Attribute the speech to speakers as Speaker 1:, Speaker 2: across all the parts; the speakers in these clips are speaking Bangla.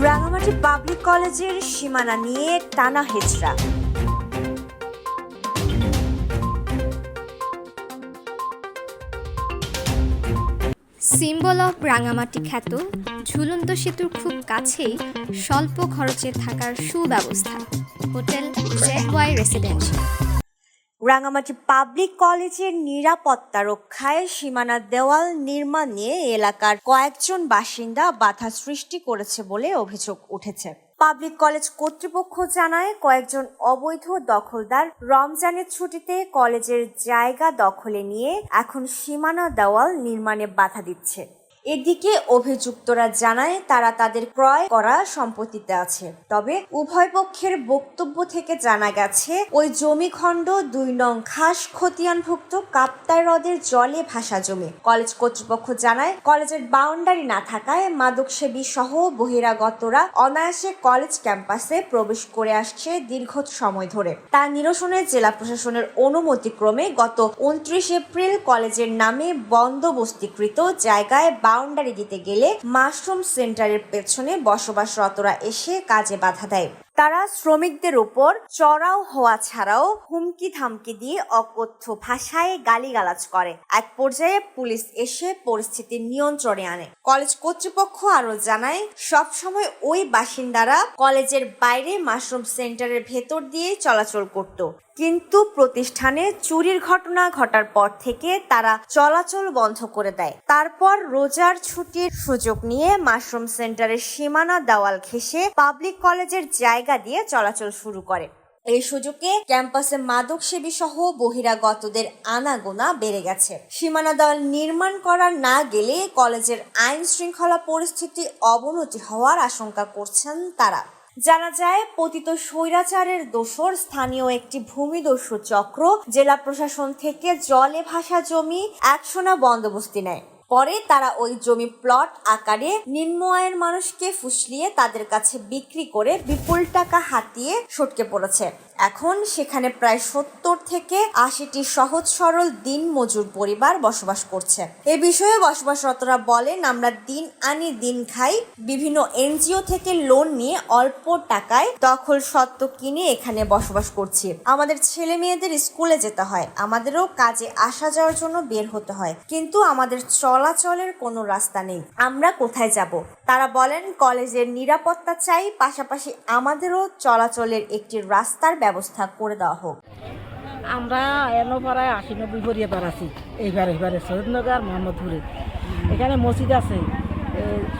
Speaker 1: রাঙামাটি পাবলিক কলেজের সীমানা নিয়ে টানা হেচড়া।
Speaker 2: সিম্বল অফ রাঙামাটি খ্যাত, ঝুলন্ত সেতুর খুব কাছেই স্বল্প খরচে থাকার সুব্যবস্থা, hotel Z Y residential.
Speaker 1: Rangamati public কলেজের নিরাপত্তা রক্ষায় সীমানা দেওয়াল নির্মাণ নিয়ে এলাকার কয়েকজন বাসিন্দা বাধা সৃষ্টি করেছে বলে অভিযোগ উঠেছে। পাবলিক কলেজ কর্তৃপক্ষ জানায়, কয়েকজন অবৈধ দখলদার রমজানের ছুটিতে কলেজের জায়গা দখলে নিয়ে এখন সীমানা দেওয়াল নির্মাণে বাধা দিচ্ছে। এদিকে অভিযুক্তরা জানায় তারা তাদের ক্রয় করা সম্পত্তিতে আছে। তবে উভয় পক্ষের বক্তব্য থেকে জানা গেছে, ওই জমি খণ্ড দুই নং খাস খতিয়ানভুক্ত কাপ্তাই হ্রদের জলে ভাসা জমি। কলেজ কর্তৃপক্ষ জানায়, কলেজের বাউন্ডারি না থাকায় মাদকসেবী সহ বহিরাগতরা অনায়াসে কলেজ ক্যাম্পাসে প্রবেশ করে আসছে দীর্ঘ সময় ধরে। তা নিরসনে জেলা প্রশাসনের অনুমতিক্রমে গত উনত্রিশ এপ্রিল কলেজের নামে বন্দোবস্তিকৃত জায়গায় বাউন্ডারি দিতে গেলে মাশরুম সেন্টারের পেছনে বসবাসরতরা এসে কাজে বাধা দেয়। তারা শ্রমিকদের উপর চড়াও হওয়া ছাড়াও হুমকি ধামকি দিয়ে অকথ্য ভাষায় গালিগালাজ করে। এক পর্যায়ে পুলিশ এসে পরিস্থিতি নিয়ন্ত্রণে আনে। কলেজ কর্তৃপক্ষ আরও জানায়, সবসময় ওই বাসিন্দারা কলেজের বাইরে মাশরুম সেন্টারের ভেতর দিয়ে চলাচল করত। কিন্তু প্রতিষ্ঠানে চুরির ঘটনা ঘটার পর থেকে তারা চলাচল বন্ধ করে দেয়। তারপর রোজার ছুটির সুযোগ নিয়ে মাশরুম সেন্টারের সীমানা দেওয়াল ঘেঁষে পাবলিক কলেজের জায়গা দিয়ে চলাচল শুরু করে। এই সুযোগে ক্যাম্পাসে মাদক সেবী সহ বহিরাগতদের আনাগোনা বেড়ে গেছে। সীমানা দেওয়াল নির্মাণ করা না গেলে কলেজের আইন শৃঙ্খলা পরিস্থিতি অবনতি হওয়ার আশঙ্কা করছেন তারা। জানা যায়, পতিত স্বৈরাচারের দোসর স্থানীয় একটি ভূমিদস্যু চক্র জেলা প্রশাসন থেকে জলে ভাসা জমি একশোনা বন্দোবস্তি নেয়। পরে তারা ওই জমি প্লট আকারে নিম্ন আয়ের মানুষকে ফুসলিয়ে তাদের কাছে বিক্রি করে বিপুল টাকা হাতিয়ে সটকে পড়েছে। এখন সেখানে প্রায় সত্তর থেকে আশিটি সহজ সরল দিন মজুর পরিবার বসবাস করছে। এ বিষয়ে বসবাসরতরা বলেন, আমরা দিন আনি দিন খাই, বিভিন্ন এনজিও থেকে লোন নিয়ে অল্প টাকায় দখল সত্ত্ব কিনে এখানে বসবাস করছি। আমাদের ছেলে মেয়েদের স্কুলে যেতে হয়, আমাদেরও কাজে আসা যাওয়ার জন্য বের হতে হয়। কিন্তু আমাদের চলাচলের কোনো রাস্তা নেই। আমরা কোথায় যাব? তারা বলেন, কলেজের নিরাপত্তা চাই, পাশাপাশি আমাদেরও চলাচলের একটি রাস্তার ব্যবস্থা করে দেওয়া হোক।
Speaker 3: আমরা এনো পাড়ায় আশি নব্বই পরিবার আছি, এইবার, এইবারে সৈয়দনগর, মোহাম্মদপুরে। এখানে মসজিদ আছে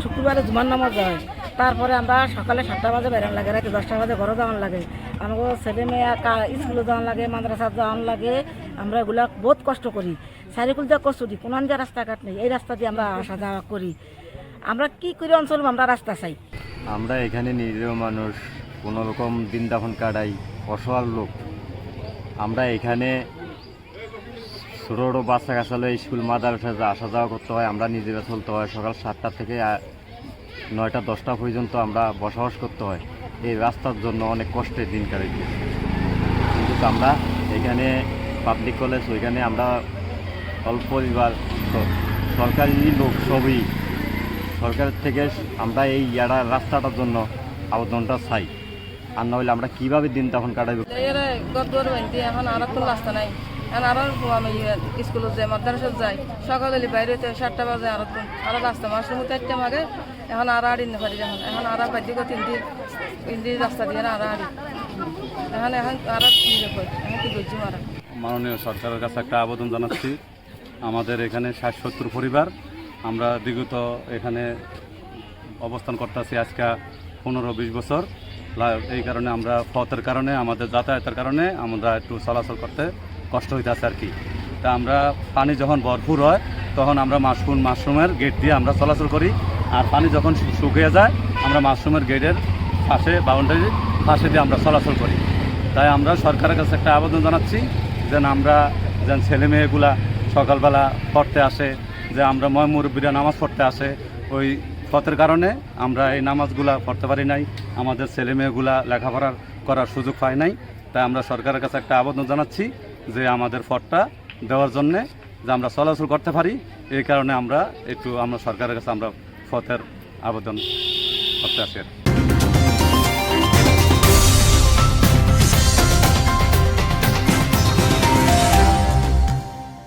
Speaker 3: শুক্রবারে জুমার নামাজ হয়। তারপরে আমরা সকালে সাতটা বাজে বেরান লাগে, রাতে দশটা বাজে ঘরে যাওয়ান লাগে। আমাকে ছেলে মেয়ে স্কুলে যাওয়ান লাগে, মাদ্রাসা যাওয়ান লাগে, আমরা এগুলা বহুত কষ্ট করি। সাইকেল দিয়ে কষ্ট দিই কোনো যে রাস্তাঘাট নেই, এই রাস্তা দিয়ে আমরা আসা যাওয়া করি। আমরা কি করে অঞ্চল আমরা রাস্তা চাই।
Speaker 4: আমরা এখানে নিরীহ মানুষ, কোনো রকম দিন দাফন কাটাই অসহায় লোক। আমরা এখানে ছোটো বাচ্চা কাছালে স্কুল, মাদ্রাসা আসা যাওয়া করতে হয়, আমরা নিজেরা চলতে হয়। সকাল সাতটা থেকে নয়টা, দশটা পর্যন্ত আমরা বসবাস করতে হয়। এই রাস্তার জন্য অনেক কষ্টের দিন কাটাইতে কিন্তু আমরা এখানে পাবলিক কলেজ ওইখানে আমরা অল্প পরিবার সরকারি লোক সবই সরকারের থেকে আমরা এই ইয়ারা রাস্তাটার জন্য আবেদনটা চাই। আর না হলে আমরা কীভাবে দিন তখন কাটাবো
Speaker 5: এখন আর কোনো রাস্তা নাই। এখন আরও আমি স্কুলে যাই মাদ্রাসা যাই সকালে বাইরে সাতটা বাজে আর আর রাস্তা মাসের মতো একটা মাগে এখন আর আড়ি না পারি এখন এখন আর বাইরে গো তিনটি তিনটি রাস্তা দিয়ে আর আড়ি এখন এখন আর এখন কি করছি মারা?
Speaker 6: মাননীয় সরকারের কাছে একটা আবেদন জানাচ্ছি। আমাদের এখানে ষাট সত্তর পরিবার আমরা বিগত এখানে অবস্থান করতেছি আজকে পনেরো বিশ বছর। এই কারণে আমরা পথের কারণে, আমাদের যাতায়াতের কারণে আমরা একটু চলাচল করতে কষ্ট হইতেছে আর কি। তা আমরা পানি যখন ভরপুর হয়, তখন আমরা মাশরুম, মাশরুমের গেট দিয়ে আমরা চলাচল করি। আর পানি যখন শুকিয়ে যায়, আমরা মাশরুমের গেটের পাশে বাউন্ডারির পাশে দিয়ে আমরা চলাচল করি। তাই আমরা সরকারের কাছে একটা আবেদন জানাচ্ছি, যেন আমরা যেন ছেলে মেয়েগুলা সকালবেলা পড়তে আসে যে আমরা ময় মুরব্বীরা নামাজ পড়তে আসে, ওই পথের কারণে আমরা এই নামাজগুলা পড়তে পারি নাই, আমাদের ছেলে মেয়েগুলা লেখাপড়ার করার সুযোগ পায় নাই তাই আমরা সরকারের কাছে একটা আবেদন জানাচ্ছি যে আমাদের ফটটা দেওয়ার জন্যে যে আমরা চলাচল করতে পারি এই কারণে আমরা একটু, আমরা সরকারের কাছে আমরা পথের আবেদন করতে আসি।